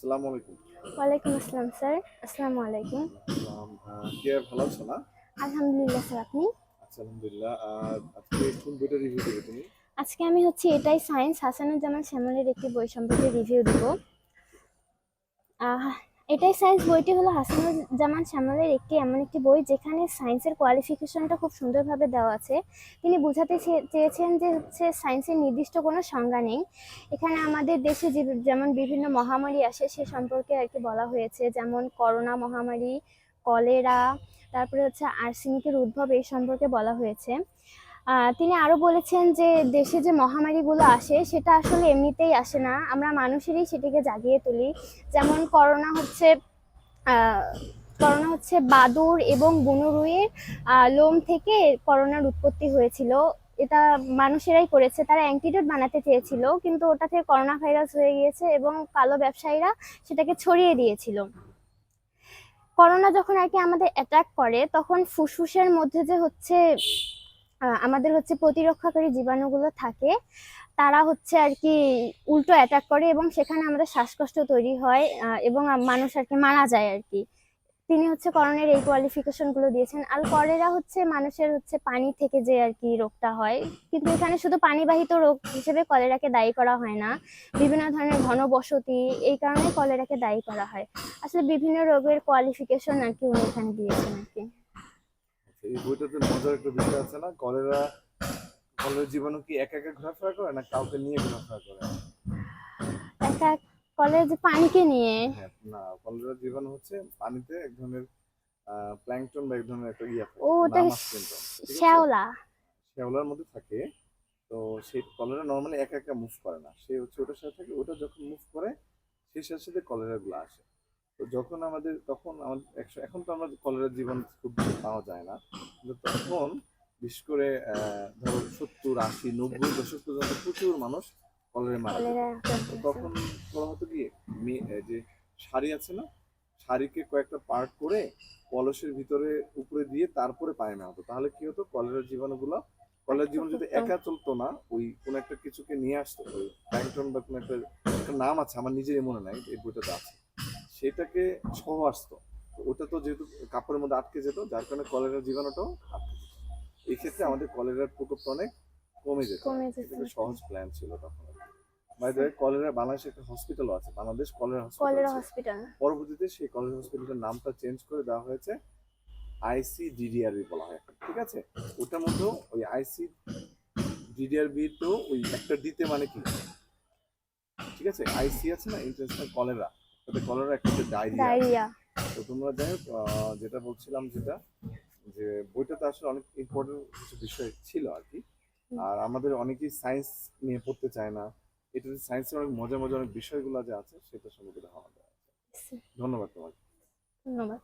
আসসালামু আলাইকুম। ওয়ালাইকুম আসসালাম স্যার। আসসালামু আলাইকুম। কে ভালো আছো না? আলহামদুলিল্লাহ স্যার আপনি? আলহামদুলিল্লাহ আজকে কোন বইটা রিভিউ দেবে তুমি? আজকে আমি হচ্ছে এটাই সায়েন্স হাসানুজ্জামান শ্যামলের একটি বই সম্পর্কে রিভিউ দেবো। এটাই সায়েন্স বইটি হলো হাসানুজ্জামান শ্যামলের একটি এমন একটি বই যেখানে সায়েন্সের কোয়ালিফিকেশনটা খুব সুন্দরভাবে দেওয়া আছে। তিনি বোঝাতে চেয়েছেন যে হচ্ছে সায়েন্সের নির্দিষ্ট কোনো সংজ্ঞা নেই। এখানে আমাদের দেশে যে- যেমন বিভিন্ন মহামারী আসে সে সম্পর্কে আর কি বলা হয়েছে। যেমন করোনা মহামারী, কলেরা, তারপরে হচ্ছে আর্সেনিকের উদ্ভব এই সম্পর্কে বলা হয়েছে। তিনি আরও বলেছেন যে দেশে যে মহামারীগুলো আসে, সেটা আসলে এমনিতেই আসে না। আমরা মানুষেরই সেটিকে জাগিয়ে তুলি। যেমন করোনা হচ্ছে করোনা হচ্ছে বাদুর এবং বুনুরুইয়ের লোম থেকে করোনার উৎপত্তি হয়েছিল। এটা মানুষেরাই করেছে। তারা অ্যান্টিডোট বানাতে চেয়েছিল, কিন্তু ওটা থেকে করোনা ভাইরাস হয়ে গিয়েছে এবং কালো ব্যবসায়ীরা সেটাকে ছড়িয়ে দিয়েছিল। করোনা যখন আর কি আমাদের অ্যাটাক করে, তখন ফুসফুসের মধ্যে যে হচ্ছে আমাদের হচ্ছে প্রতিরক্ষাকারী জীবাণুগুলো থাকে, তারা হচ্ছে আর কি উল্টো অ্যাটাক করে এবং সেখানে আমাদের শ্বাসকষ্ট তৈরি হয় এবং মানুষ আর কি মারা যায় আর কি। তিনি হচ্ছে করোনার এই কোয়ালিফিকেশনগুলো দিয়েছেন। আর কলেরা হচ্ছে মানুষের হচ্ছে পানি থেকে যে আর কি রোগটা হয়, কিন্তু এখানে শুধু পানিবাহিত রোগ হিসেবে কলেরাকে দায়ী করা হয় না, বিভিন্ন ধরনের ঘনবসতি, এই কারণে কলেরাকে দায়ী করা হয়। আসলে বিভিন্ন রোগের কোয়ালিফিকেশন আর কি উনি এখানে দিয়েছেন আর কি। এই বইটাতে মজার একটা বিষয় আছে না? কলেরা কলেরা জীবাণু কি একা একা ঘোরাফেরা করে না কাউকে নিয়ে ঘোরাফেরা করে? কলেজ পানিকে নিয়ে? হ্যাঁ না কলেরা জীবাণু হচ্ছে পানিতে এক ধরনের প্ল্যাংটন বা এক ধরনের একটা ইয়া থাকে, ওটা? শ্যাওলা। শ্যাওলার মধ্যে থাকে তো সেই কলেরা নর্মালি একা একা মুভ করে না। সে হচ্ছে ওটার সাথে থাকে ওটা যখন মুভ করে সেই সাথে সাথে কলেরা গুলো আসে। তো যখন আমাদের তখন আমাদের এখন তো আমরা কলেরার জীবন খুব পাওয়া যায় না। তখন বিশেষ করে ধরো সত্তর আশি নব্বই দশক পর্যন্ত প্রচুর মানুষ কলেরা মারা তো তখন করা হতো কি যে শাড়ি আছে না শাড়িকে কয়েকটা পার্ট করে কলসের ভিতরে উপরে দিয়ে তারপরে পায়ে নেওয়া হতো তাহলে কি হতো কলেরার জীবাণুগুলো কলেরার জীবাণু যদি একা চলতো না ওই কোন একটা কিছুকে নিয়ে আসতো ওই প্যাংটন বা কোনো একটা একটা নাম আছে আমার নিজেরই মনে নাই এই বইটাতে আছে। সেটাকে সহ আসতো তো ওটা তো যেহেতু কাপড়ের মধ্যে আটকে যেত যার কারণে কলেরার জীবাণুটাও আটকে যেত। এই ক্ষেত্রে আমাদের কলেরার প্রকোপটা অনেক কমে যেত। সহজ প্ল্যান ছিল তখন বাই দ্য কলেরা বাংলাদেশে একটা হসপিটালও আছে বাংলাদেশ কলেরা কলেরা হসপিটাল পরবর্তীতে সেই কলেজ হসপিটালের নামটা চেঞ্জ করে দেওয়া হয়েছে আইসিডিডিআরবি বলা হয় ঠিক আছে? ওটার মধ্যেও ওই আইসি ডিডিআরবি তো ওই একটা দিতে মানে কি? ঠিক আছে? আইসি আছে না ইন্টারন্যাশনাল কলেরা। তাতে কলেরা একটা ডায়রিয়া। তো তোমরা যাই যেটা বলছিলাম যেটা যে বইটাতে আসলে অনেক ইম্পর্টেন্ট কিছু বিষয় ছিল আর কি। আর আমাদের অনেকেই সায়েন্স নিয়ে পড়তে চায় না। এটাতে সায়েন্সের অনেক মজার মজার অনেক বিষয়গুলো যে আছে সেটা সম্পর্কে ধারণা দেওয়া ধন্যবাদ তোমাকে। ধন্যবাদ।